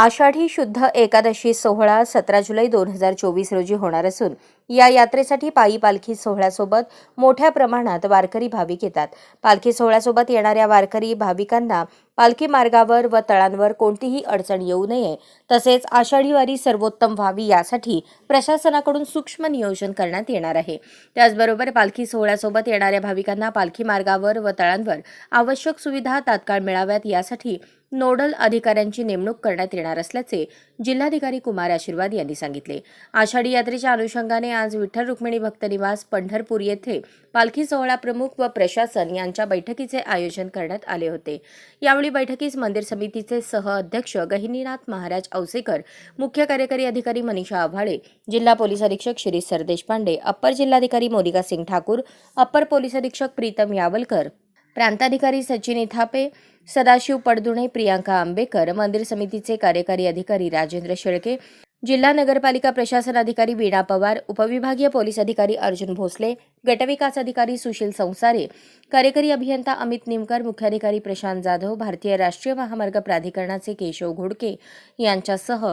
आषाढी शुद्ध एकादशी सोहळा सतरा जुलै दोन हजार चोवीस रोजी होणार असून या यात्रेसाठी पायी पालखी सोहळ्यासोबत मोठ्या प्रमाणात वारकरी भाविक येतात. पालखी सोहळ्यासोबत येणाऱ्या वारकरी भाविकांना पालखी मार्गावर व तळांवर कोणतीही अडचण येऊ नये तसेच आषाढी वारी सर्वोत्तम व्हावी यासाठी प्रशासनाकडून सूक्ष्म नियोजन करण्यात येणार आहे. त्याचबरोबर पालखी सोहळ्यासोबत येणाऱ्या भाविकांना पालखी मार्गावर व तळांवर आवश्यक सुविधा तात्काळ मिळाव्यात यासाठी नोडल अधिकाऱ्यांची नेमणूक करण्यात येणार असल्याचे जिल्हाधिकारी कुमार आशीर्वाद यांनी सांगितले. आषाढी यात्रेच्या अनुषंगाने आज विठ्ठल रुक्मिणी भक्त निवास पंढरपूर येथे पालखी सोहळा प्रमुख व प्रशासन यांच्या बैठकीचे आयोजन करण्यात आले होते. यावेळी बैठकीस मंदिर समितीचे सह अध्यक्ष गहिनीनाथ महाराज औसेकर मुख्य कार्यकारी अधिकारी मनीषा आव्हाळे जिल्हा पोलीस अधीक्षक शिरीष सरदेशपांडे अप्पर जिल्हाधिकारी मोनिका सिंग ठाकूर अप्पर पोलीस अधीक्षक प्रीतम यावलकर प्रांताधिकारी सचिन इथापे सदाशिव पडदुणे प्रियांका आंबेकर मंदिर समितीचे कार्यकारी अधिकारी राजेंद्र शेळके जिल्हा नगरपालिका प्रशासन अधिकारी वीणा पवार उपविभागीय पोलीस अधिकारी अर्जुन भोसले गटविकास अधिकारी सुशील संसारे कार्यकारी अभियंता अमित निमकर मुख्याधिकारी प्रशांत जाधव भारतीय राष्ट्रीय महामार्ग प्राधिकरणाचे केशव घोडके यांच्यासह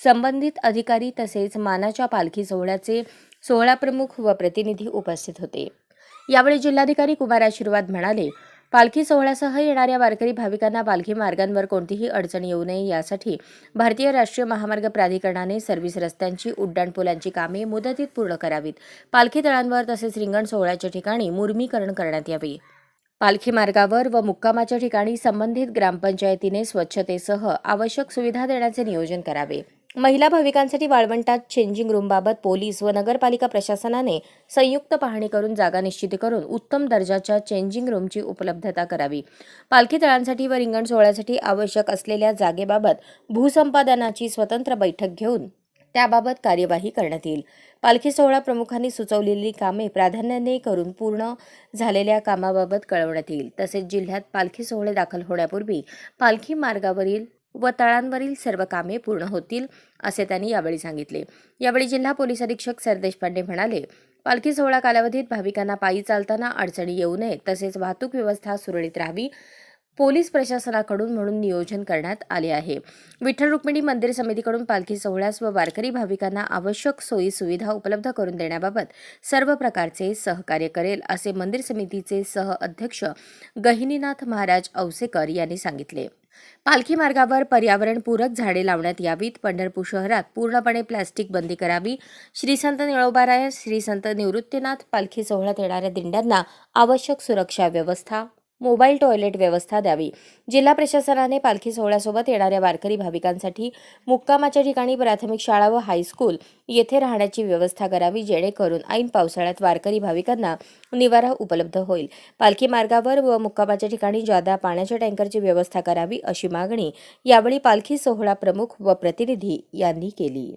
संबंधित अधिकारी तसेच मानाच्या पालखी सोहळ्याचे सोहळा प्रमुख व प्रतिनिधी उपस्थित होते. यावेळी जिल्हाधिकारी कुमार आशीर्वाद म्हणाले पालखी सोहळ्यासह येणाऱ्या वारकरी भाविकांना पालखी मार्गांवर कोणतीही अडचण येऊ नये यासाठी भारतीय राष्ट्रीय महामार्ग प्राधिकरणाने सर्व्हिस रस्त्यांची उड्डाणपुलांची कामे मुदतीत पूर्ण करावीत. पालखी तळांवर तसेच रिंगण सोहळ्याच्या ठिकाणी मुर्मीकरण करण्यात यावे. पालखी मार्गावर व मुक्कामाच्या ठिकाणी संबंधित ग्रामपंचायतीने स्वच्छतेसह आवश्यक सुविधा देण्याचे नियोजन करावे. महिला भाविकांसाठी वाळवंटात चेंजिंग रूमबाबत पोलीस व नगरपालिका प्रशासनाने संयुक्त पाहणी करून जागा निश्चित करून उत्तम दर्जाच्या चेंजिंग रूमची उपलब्धता करावी. पालखी तळांसाठी व रिंगण सोहळ्यासाठी आवश्यक असलेल्या जागेबाबत भूसंपादनाची स्वतंत्र बैठक घेऊन त्याबाबत कार्यवाही करण्यात येईल. पालखी सोहळा प्रमुखांनी सुचवलेली कामे प्राधान्याने करून पूर्ण झालेल्या कामाबाबत कळवण्यात येईल. तसेच जिल्ह्यात पालखी सोहळे दाखल होण्यापूर्वी पालखी मार्गावरील व तळांवरील सर्व कामे पूर्ण होतील असे त्यांनी यावेळी सांगितले. यावेळी जिल्हा पोलीस अधीक्षक सरदेशपांडे म्हणाले पालखी सोहळा कालावधीत भाविकांना पायी चालताना अडचणी येऊ नये तसेच वाहतूक व्यवस्था सुरळीत राहावी पोलीस प्रशासनाकडून म्हणून नियोजन करण्यात आले आहे. विठ्ठल रुक्मिणी मंदिर समितीकडून पालखी सोहळ्यास व वारकरी भाविकांना आवश्यक सोयी सुविधा उपलब्ध करून देण्याबाबत सर्व प्रकारचे सहकार्य करेल असे मंदिर समितीचे सह अध्यक्ष गहिनीनाथ महाराज औसेकर यांनी सांगितले. पालखी मार्गावर पर्यावरणपूरक झाडे लावण्यात यावीत. पंढरपूर शहरात पूर्णपणे प्लॅस्टिक बंदी करावी. श्री संत निळोबाराय श्री संत निवृत्तीनाथ पालखी सोहळ्यात येणाऱ्या दिंड्यांना आवश्यक सुरक्षा व्यवस्था मोबाईल टॉयलेट व्यवस्था द्यावी. जिल्हा प्रशासनाने पालखी सोहळ्यासोबत येणाऱ्या वारकरी भाविकांसाठी मुक्कामाच्या ठिकाणी प्राथमिक शाळा व हायस्कूल येथे राहण्याची व्यवस्था करावी जेणेकरून ऐन पावसाळ्यात वारकरी भाविकांना निवारा उपलब्ध होईल. पालखी मार्गावर व मुक्कामाच्या ठिकाणी जादा पाण्याच्या टँकरची व्यवस्था करावी अशी मागणी यावेळी पालखी सोहळा प्रमुख व प्रतिनिधी यांनी केली.